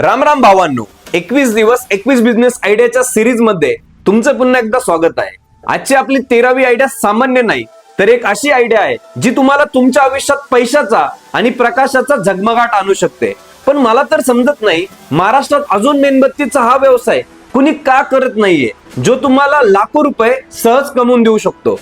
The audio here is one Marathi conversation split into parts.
राम राम भावांनो एकवीस दिवस एकवीस बिझनेस आयडियाच्या सिरीजमध्ये तुमचं पुन्हा एकदा स्वागत आहे. आजची आपली तेरावी आयडिया सामान्य नाही तर एक अशी आयडिया आहे जी तुम्हाला तुमच्या आयुष्यात पैशाचा आणि प्रकाशाचा झगमगाट आणू शकते. पण मला तर समजत नाही महाराष्ट्रात अजून मेणबत्तीचा हा व्यवसाय कुणी का करत नाहीये जो तुम्हाला लाखो रुपये सहज कमवून देऊ शकतो.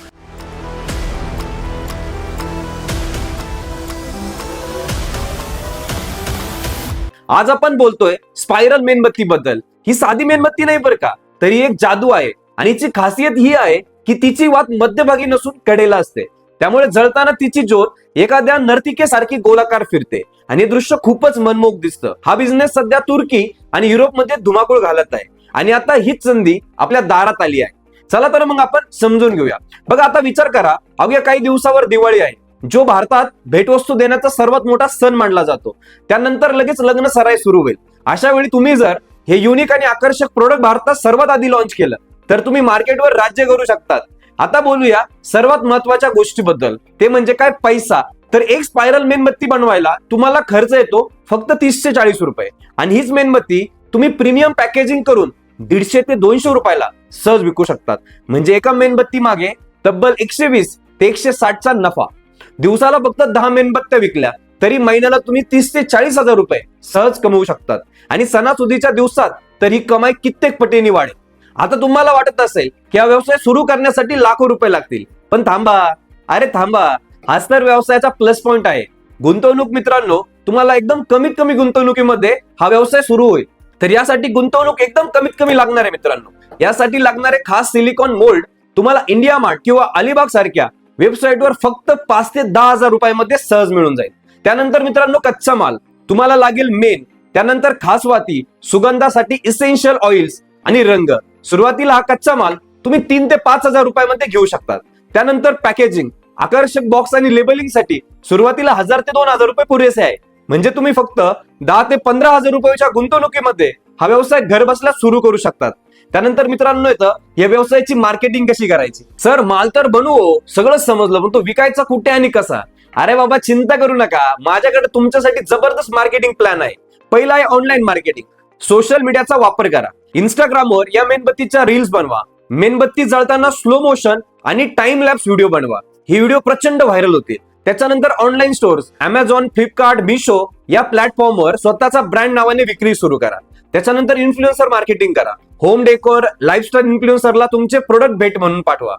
आज आपण बोलतोय स्पायरल मेणबत्ती बद्दल ही साधी मेणबत्ती नाही बरं का? तरी एक जादू आहे आणि हिची खासियत ही आहे की तिची वात मध्यभागी नसून कडेला असते. त्यामुळे जळताना तिची ज्योत एखाद्या नर्तिकेसारखी गोलाकार फिरते आणि हे दृश्य खूपच मनमोहक दिसतं. हा बिझनेस सध्या तुर्की आणि युरोपमध्ये धुमाकूळ घालत आहे आणि आता हीच संधी आपल्या दारात आली आहे. चला तर मग आपण समजून घेऊया. बघा आता विचार करा. अवघ्या काही दिवसावर दिवाळी आहे. जो भारतात भेटवस्तू देण्याचा सर्वात मोठा सण मानला जातो. त्यानंतर लगेच लग्न सराय सुरू होईल. अशा वेळी तुम्ही जर हे युनिक आणि आकर्षक प्रोडक्ट भारतात सर्वात आधी लॉन्च केलं तर तुम्ही मार्केटवर राज्य करू शकतात. आता बोलूया सर्वात महत्त्वाच्या गोष्टीबद्दल. ते म्हणजे काय? पैसा. तर एक स्पायरल मेणबत्ती बनवायला तुम्हाला खर्च येतो फक्त तीसशे चाळीस रुपये. आणि हीच मेणबत्ती तुम्ही प्रीमियम पॅकेजिंग करून दीडशे ते दोनशे रुपयाला सहज विकू शकतात. म्हणजे एका मेणबत्ती मागे तब्बल एकशे वीस ते एकशे साठचा नफा. दिवसाला फक्त दहा मेणबत्त्या विकल्या. तरी महिन्याला तुम्ही तीस ते चाळीस हजार रुपये सहज कमवू शकतात. आणि सणासुदीच्या दिवसात तर ही कमाई कित्येक पटीने वाढेल. आता तुम्हाला वाटत असेल की हा व्यवसाय सुरू करण्यासाठी लाखो रुपये लागतील. पण थांबा. अरे थांबा. हाच तर व्यवसायाचा प्लस पॉइंट आहे. गुंतवणूक मित्रांनो तुम्हाला एकदम कमीत कमी गुंतवणुकीमध्ये हा व्यवसाय सुरू होईल. तर यासाठी गुंतवणूक एकदम कमीत कमी लागणार आहे मित्रांनो. यासाठी लागणारे खास सिलिकॉन मोल्ड तुम्हाला इंडिया मार्ट किंवा अलिबाग सारख्या वेबसाईटवर फक्त पाच ते दहा हजार रुपयामध्ये सहज मिळून जाईल. त्यानंतर मित्रांनो कच्चा माल. तुम्हाला लागेल मेन. त्यानंतर खासवाती सुगंधासाठी इसेन्शियल ऑइल्स आणि रंग. सुरुवातीला हा कच्चा माल तुम्ही तीन ते पाच हजार रुपयामध्ये घेऊ शकतात. त्यानंतर पॅकेजिंग आकर्षक बॉक्स आणि लेबलिंगसाठी सुरुवातीला हजार ते दोन हजार रुपये पुरेसे आहे. म्हणजे तुम्ही फक्त दहा ते पंधरा हजार रुपयाच्या गुंतवणुकीमध्ये हा व्यवसाय घरबसल्या सुरू करू शकतात. त्यानंतर मित्रांनो येतं या व्यवसायाची मार्केटिंग कशी करायची? सर माल तर बनवू हो, सगळं समजलं पण तो विकायचा कुठे आणि कसा? अरे बाबा चिंता करू नका. माझ्याकडे तुमच्यासाठी जबरदस्त मार्केटिंग प्लॅन आहे. पहिला आहे ऑनलाईन मार्केटिंग सोशल मीडियाचा वापर करा. इंस्टाग्रामवर या मेणबत्तीच्या रील्स बनवा. मेणबत्ती जळताना स्लो मोशन आणि टाइम लॅप्स व्हिडिओ बनवा. हे व्हिडिओ प्रचंड व्हायरल होते. त्याच्यानंतर online stores Amazon Flipkart Meesho या प्लॅटफॉर्मवर स्वतःचा ब्रँड नावाने विक्री सुरू करा. त्याच्यानंतर इन्फ्लुएन्सर मार्केटिंग करा. होम डेकोर लाईफस्टाईल इन्फ्लुएन्सरला तुमचे प्रोडक्ट भेट म्हणून पाठवा.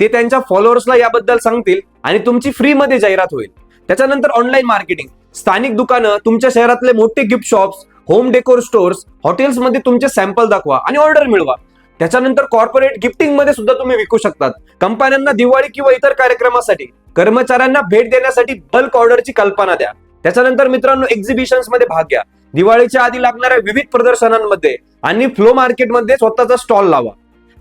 ते त्यांच्या फॉलोअर्सला याबद्दल सांगतील आणि तुमची फ्री मध्ये जाहिरात होईल. त्याच्यानंतर ऑनलाईन मार्केटिंग स्थानिक दुकानं तुमच्या शहरातले मोठे gift shops home decor stores हॉटेल्समध्ये तुमचे सॅम्पल दाखवा आणि ऑर्डर मिळवा. त्याच्यानंतर कॉर्पोरेट गिफ्टिंगमध्ये सुद्धा तुम्ही विकू शकतात. कंपन्यांना दिवाळी किंवा इतर कार्यक्रमासाठी कर्मचाऱ्यांना भेट देण्यासाठी बल्क ऑर्डरची कल्पना द्या. त्याच्यानंतर मित्रांनो एक्झिबिशन्समध्ये भाग घ्या. दिवाळीच्या आधी लागणाऱ्या विविध प्रदर्शनांमध्ये आणि फ्लो मार्केटमध्ये स्वतःचा स्टॉल लावा.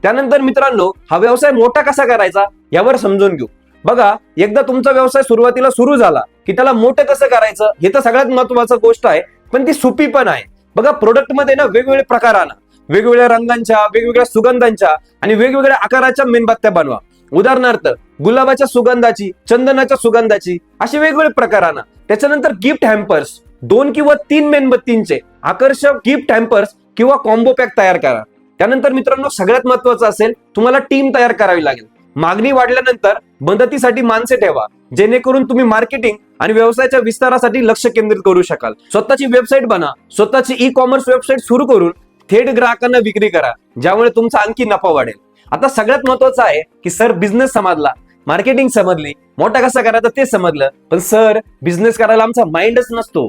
त्यानंतर मित्रांनो हा व्यवसाय मोठा कसा करायचा यावर समजून घेऊ. बघा एकदा तुमचा व्यवसाय सुरुवातीला सुरू झाला की त्याला मोठं कसं करायचं हे तर सगळ्यात महत्वाचं गोष्ट आहे पण ती सोपी पण आहे. बघा प्रोडक्टमध्ये ना वेगवेगळे प्रकार आणा. वेगवेगळ्या रंगांच्या वेगवेगळ्या सुगंधांच्या आणि वेगवेगळ्या आकाराच्या मेणबत्त्या बनवा. उदाहरणार्थ गुलाबाच्या सुगंधाची चंदनाच्या सुगंधाची असे वेगवेगळे प्रकार आणा. त्याच्यानंतर गिफ्ट हॅम्पर्स दोन किंवा तीन मेणबत्तींचे आकर्षक गिफ्ट हॅम्पर्स किंवा कॉम्बो पॅक तयार करा. त्यानंतर मित्रांनो सगळ्यात महत्वाचं असेल तुम्हाला टीम तयार करावी लागेल. मागणी वाढल्यानंतर मदतीसाठी माणसे ठेवा जेणेकरून तुम्ही मार्केटिंग आणि व्यवसायाच्या विस्तारासाठी लक्ष केंद्रित करू शकाल. स्वतःची वेबसाईट बना स्वतःची ई कॉमर्स वेबसाईट सुरू करून थेट ग्राहकांना विक्री करा ज्यामुळे तुमचा आणखी नफा वाढेल. आता सगळ्यात महत्वाचं आहे की सर बिझनेस समजला मार्केटिंग समजली मोठा कसा करायचा ते समजलं. पण सर बिझनेस करायला आमचा माइंडच नसतो.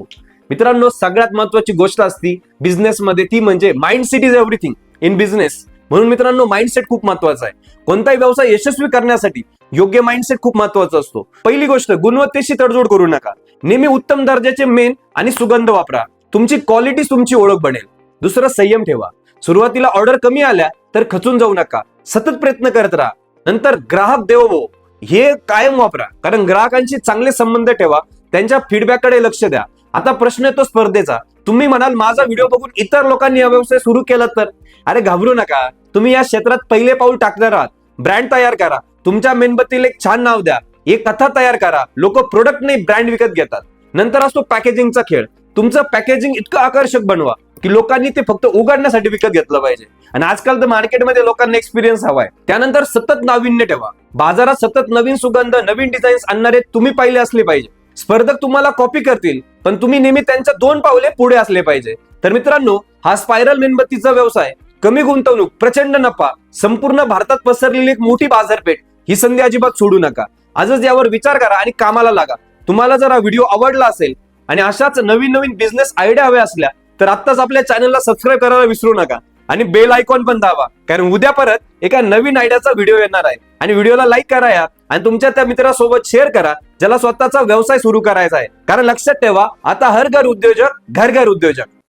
मित्रांनो सगळ्यात महत्वाची गोष्ट असती बिझनेसमध्ये ती म्हणजे mindset is everything in business म्हणून मित्रांनो माइंडसेट खूप महत्त्वाचा आहे. कोणताही व्यवसाय यशस्वी करण्यासाठी योग्य माइंडसेट खूप महत्त्वाचा असतो. पहिली गोष्ट गुणवत्तेशी तडजोड करू नका. नेहमी उत्तम दर्जाचे मेन आणि सुगंध वापरा. तुमची क्वालिटी तुमची ओळख बनेल. दुसरं संयम ठेवा. सुरुवातीला ऑर्डर कमी आल्या तर खचून जाऊ नका. सतत प्रयत्न करत राहा. नंतर ग्राहक देवो हे कायम वापरा. कारण ग्राहकांशी चांगले संबंध ठेवा. त्यांच्या फीडबॅककडे लक्ष द्या. आता प्रश्न येतो स्पर्धेचा. तुम्ही म्हणाल माझा व्हिडिओ बघून इतर लोकांनी हा व्यवसाय सुरू केला तर? अरे घाबरू नका. तुम्ही या क्षेत्रात पहिले पाऊल टाकणार आहात. ब्रँड तयार करा. तुमच्या मेणबत्तीला एक छान नाव द्या. एक कथा तयार करा. लोक प्रोडक्ट नाही ब्रँड विकत घेतात. नंतर असतो पॅकेजिंगचा खेळ. तुमचं पॅकेजिंग इतकं आकर्षक बनवा की लोकांनी ते फक्त उघडण्यासाठी विकत घेतलं पाहिजे. आणि आजकाल तर मार्केटमध्ये लोकांना एक्सपिरियन्स हवाय. त्यानंतर सतत नाविन्य ठेवा. बाजारात सतत नवीन सुगंध नवीन डिझाईन्स आणणारे तुम्ही पाहिले असले पाहिजे. स्पर्धक तुम्हाला कॉपी करतील. पण तुम्ही नेहमी त्यांच्या दोन पावले पुढे असले पाहिजे. तर मित्रांनो हा स्पायरल मेणबत्तीचा व्यवसाय कमी गुंतवणूक प्रचंड नफा संपूर्ण भारतात पसरलेली एक मोठी बाजारपेठ ही संधी अजिबात सोडू नका. आजच यावर विचार करा आणि कामाला लागा. तुम्हाला जर हा व्हिडिओ आवडला असेल आणि अशाच नवीन नवीन बिझनेस आयडिया हव्या असल्या तर आत्ताच आपल्या चॅनलला सबस्क्राईब करायला विसरू नका आणि बेल आयकॉन पण दाबा. कारण उद्या परत एका नवीन आयडियाचा व्हिडिओ येणार आहे. आणि व्हिडिओला लाईक करा या आणि तुमच्या त्या मित्रासोबत शेअर करा ज्याला स्वतःचा व्यवसाय सुरू करायचा आहे. कारण लक्षात ठेवा आता हर घर उद्योजक घर घर उद्योजक.